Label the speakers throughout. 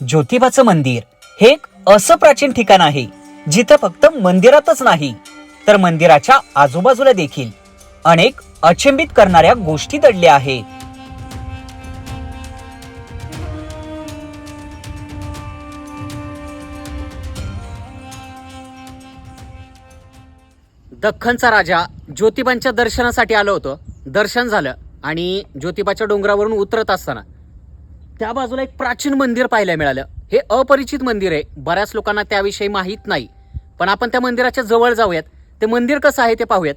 Speaker 1: ज्योतिबाचं मंदिर हे एक असं प्राचीन ठिकाण आहे जिथं फक्त मंदिरातच नाही तर मंदिराच्या आजूबाजूला देखील अनेक अचंबित करणाऱ्या गोष्टी दडल्या आहेत.
Speaker 2: दख्खनचा राजा ज्योतिबांच्या दर्शनासाठी आलो होतो. दर्शन झालं आणि ज्योतिबाच्या डोंगरावरून उतरत असताना त्या बाजूला एक प्राचीन मंदिर पाहायला मिळालं. हे अपरिचित मंदिर आहे. बऱ्याच लोकांना त्याविषयी माहीत नाही. पण आपण त्या मंदिराच्या जवळ जाऊयात. ते मंदिर कसं आहे ते पाहूयात.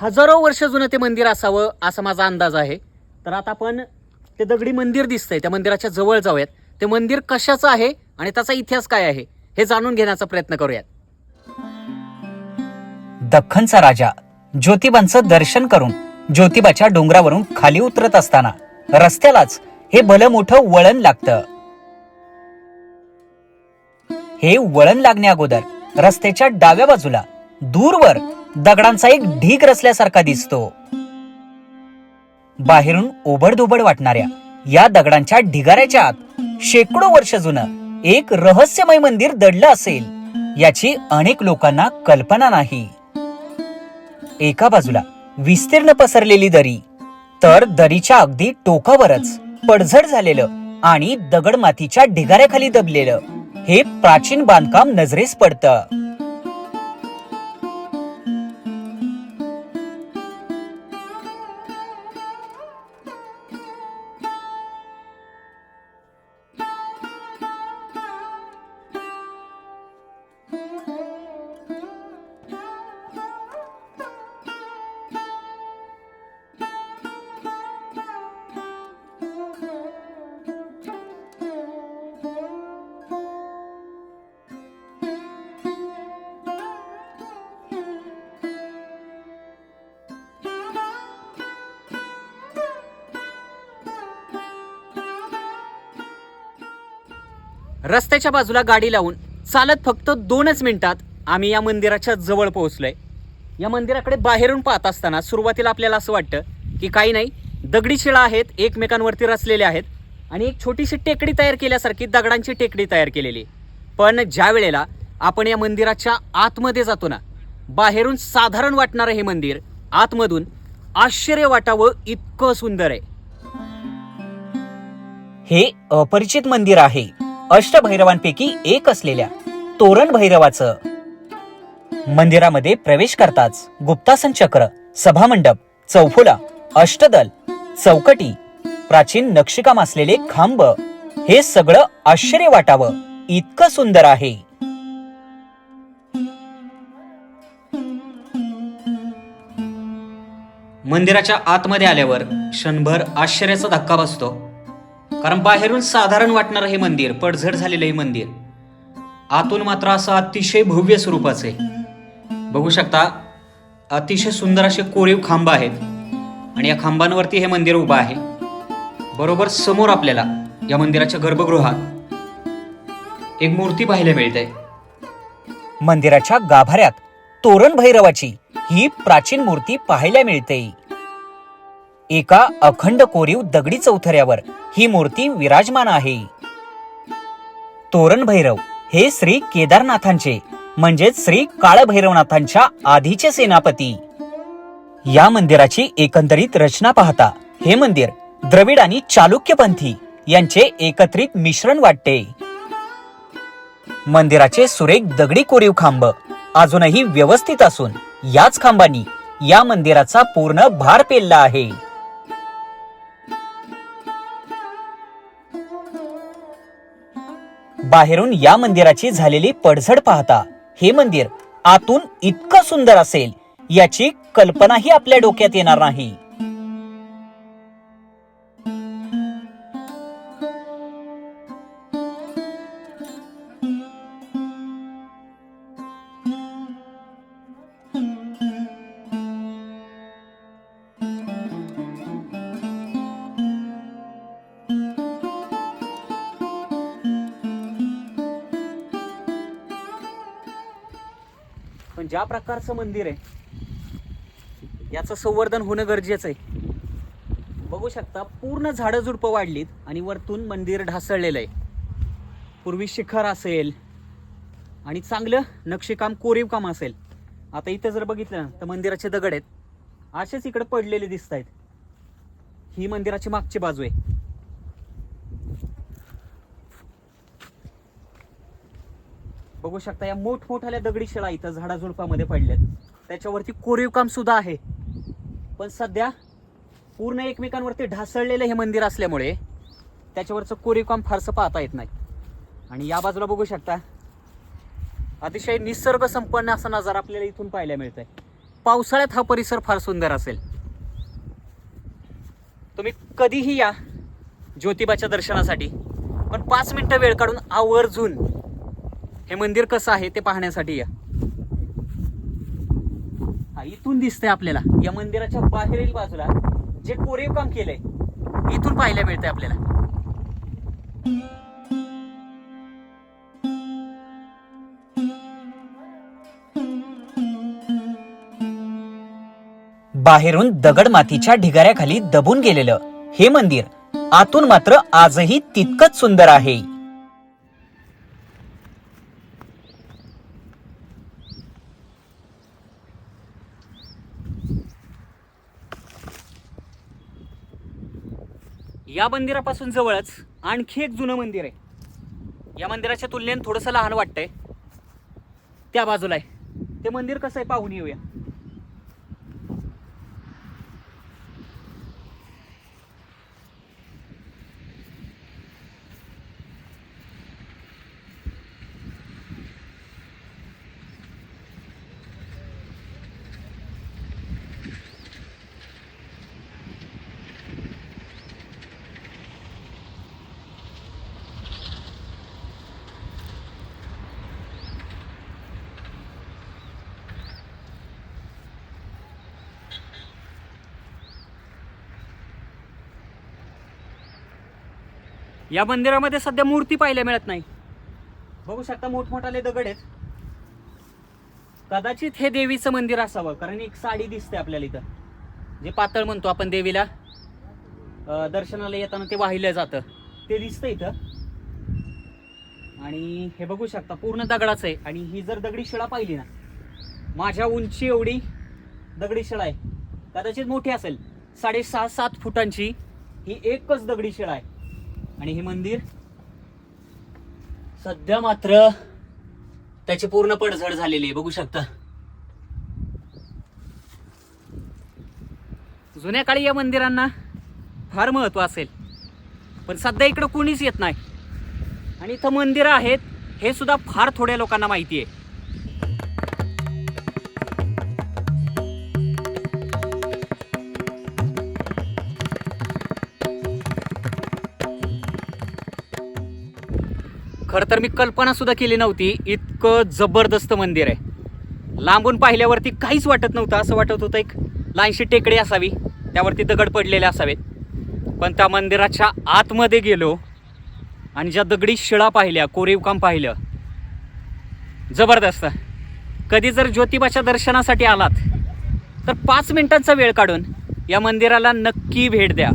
Speaker 2: हजारो वर्ष जुनं ते मंदिर असावं असा माझा अंदाज आहे. तर आता आपण ते दगडी मंदिर दिसतंय. त्या मंदिराच्या जवळ जाऊयात. ते मंदिर कशाचं आहे आणि त्याचा इतिहास काय आहे हे जाणून घेण्याचा प्रयत्न करूयात.
Speaker 1: दख्खनचा राजा ज्योतिबांचं दर्शन करून ज्योतिबाच्या डोंगरावरून खाली उतरत असताना रस्त्यालाच हे भलं मोठं वळण लागतं. हे वळण लागण्या अगोदर रस्त्याच्या डाव्या बाजूला दूरवर दगडांचा एक ढीग रचल्यासारखा दिसतो. बाहेरून ओबडधोबड वाटणाऱ्या या दगडांच्या ढिगाऱ्याच्या आत शेकडो वर्ष जुनं एक रहस्यमय मंदिर दडलं असेल याची अनेक लोकांना कल्पना नाही. एका बाजूला विस्तीर्ण पसरलेली दरी तर दरीच्या अगदी टोकावरच पडझड झालेलं आणि दगड मातीच्या ढिगाऱ्याखाली दबलेलं. हे प्राचीन बांधकाम नजरेस पडतं.
Speaker 2: रस्त्याच्या बाजूला गाडी लावून चालत फक्त दोनच मिनिटात आम्ही या मंदिराच्या जवळ पोहोचलोय. या मंदिराकडे बाहेरून पाहत असताना सुरुवातीला आपल्याला असं वाटतं की काही नाही दगडी शिळा आहेत एकमेकांवरती रचलेल्या आहेत आणि एक छोटीशी टेकडी तयार केल्यासारखी दगडांची टेकडी तयार केलेली आहे. पण ज्या वेळेला आपण या मंदिराच्या आतमध्ये जातो ना बाहेरून साधारण वाटणारं हे मंदिर आतमधून आश्चर्य वाटावं इतकं सुंदर आहे.
Speaker 1: हे अपरिचित मंदिर आहे. अष्टभैरवांपैकी एक असलेल्या तोरण भैरवाचं मंदिरामध्ये प्रवेश करताच गुप्तासन चक्र सभामंडप चौफुला अष्टदल चौकटी प्राचीन नक्षीकाम असलेले खांब हे सगळं आश्चर्य वाटावं. इतकं सुंदर आहे.
Speaker 2: मंदिराच्या आतमध्ये आल्यावर क्षणभर आश्चर्याचा धक्का बसतो. कारण बाहेरून साधारण वाटणारं हे मंदिर पडझड झालेलं हे मंदिर आतून मात्र असं अतिशय भव्य स्वरूपाचं आहे. बघू शकता अतिशय सुंदर असे कोरीव खांब आहेत आणि या खांबांवरती हे मंदिर उभं आहे. बरोबर समोर आपल्याला या मंदिराच्या गर्भगृहात एक मूर्ती पाहायला मिळते
Speaker 1: मंदिराच्या गाभाऱ्यात तोरण भैरवाची ही प्राचीन मूर्ती पाहायला मिळते. एका अखंड कोरीव दगडी चौथऱ्यावर ही मूर्ती विराजमान आहे. तोरण भैरव हे श्री केदारनाथांचे म्हणजेच श्री काळभैरवनाथांच्या आधीचे सेनापती. या मंदिराची एकंदरीत रचना पाहता हे मंदिर द्रविड आणि चालुक्यपंथी यांचे एकत्रित मिश्रण वाटते. मंदिराचे सुरेख दगडी कोरीव खांब अजूनही व्यवस्थित असून याच खांबांनी या मंदिराचा पूर्ण भार पेलला आहे. बाहेरून या मंदिराची झालेली पडझड पाहता हे मंदिर आतून इतकं सुंदर असेल याची कल्पनाही आपल्या डोक्यात येणार नाही.
Speaker 2: ज्या प्रकारचं मंदिर आहे याचं संवर्धन होणं गरजेचं आहे. बघू शकता पूर्ण झाडं झुडपं वाढलीत आणि वरतून मंदिर ढासळलेलं आहे. पूर्वी शिखर असेल आणि चांगलं नक्षीकाम कोरीव काम असेल. आता इथं जर बघितलं ना तर मंदिराचे दगड आहेत. असेच इकडे पडलेले दिसत आहेत ही मंदिराची मागची बाजू आहे. बघू शकता या मोठमोठ्याल्या दगडी शिळा इथं झाडाझुडपामध्ये पडल्यात. त्याच्यावरती कोरीव काम सुद्धा आहे. पण सध्या पूर्ण एकमेकांवरती ढासळलेलं हे मंदिर असल्यामुळे त्याच्यावरचं कोरीव काम फारसं पाहता येत नाही. आणि या बाजूला बघू शकता अतिशय निसर्ग संपन्न असा नजारा आपल्याला इथून पाहायला मिळत आहे पावसाळ्यात हा परिसर फार सुंदर असेल. तुम्ही कधीही या ज्योतिबाच्या दर्शनासाठी पण पाच मिनिटं वेळ काढून आवर्जून हे मंदिर कसं आहे ते पाहण्यासाठी या. हा इथून दिसतंय आपल्याला. या मंदिराच्या बाहेरील बाजूला जे कोरीव काम केलंय इथून पाहायला मिळतंय आपल्याला.
Speaker 1: बाहेरून दगड मातीच्या ढिगाऱ्याखाली दबून गेलेलं हे मंदिर आतून मात्र आजही तितकंच सुंदर आहे.
Speaker 2: या मंदिरापासून जवळच आणखी एक जुनं मंदिर आहे. या मंदिराच्या तुलनेत थोडंसं लहान वाटतंय. त्या बाजूला आहे. ते मंदिर कसं आहे पाहून येऊया. या मंदिरामध्ये सध्या मूर्ती पाहायला मिळत नाही. बघू शकता मोठमोठाले दगड आहेत. कदाचित हे देवीचं मंदिर असावं कारण एक साडी दिसते आपल्याला इथं. जे पातळ म्हणतो आपण देवीला. दर्शनाला येताना ते वाहिलं जातं. ते दिसतं इथं. आणि हे बघू शकता पूर्ण दगडाचं आहे. आणि ही जर दगडी शिळा पाहिली ना माझ्या उंची एवढी दगडी शिळा आहे. कदाचित मोठी असेल. साडेसहा सात फुटांची ही एकच दगडी शिळा आहे. आणि हे मंदिर? सध्या मात्र त्याची पूर्ण पडझड झालेली आहे बघू शकता. जुन्या काळी या मंदिरांना फार महत्त्व असेल पण सध्या इकडं कोणीच येत नाही. आणि इथं मंदिरं आहेत हे सुद्धा फार थोड्या लोकांना माहिती आहे. खरं तर मी कल्पना सुद्धा केली नव्हती. इतकं जबरदस्त मंदिर आहे. लांबून पाहिल्यावरती काहीच वाटत नव्हतं. असं वाटत होतं एक लहानशी टेकडी असावी. त्यावरती दगड पडलेले असावेत. पण त्या मंदिराच्या आतमध्ये गेलो आणि ज्या दगडी शिळा पाहिल्या कोरीवकाम पाहिलं. जबरदस्त. कधी जर ज्योतिबाच्या दर्शनासाठी आलात तर पाच मिनिटांचा वेळ काढून या मंदिराला नक्की भेट द्या.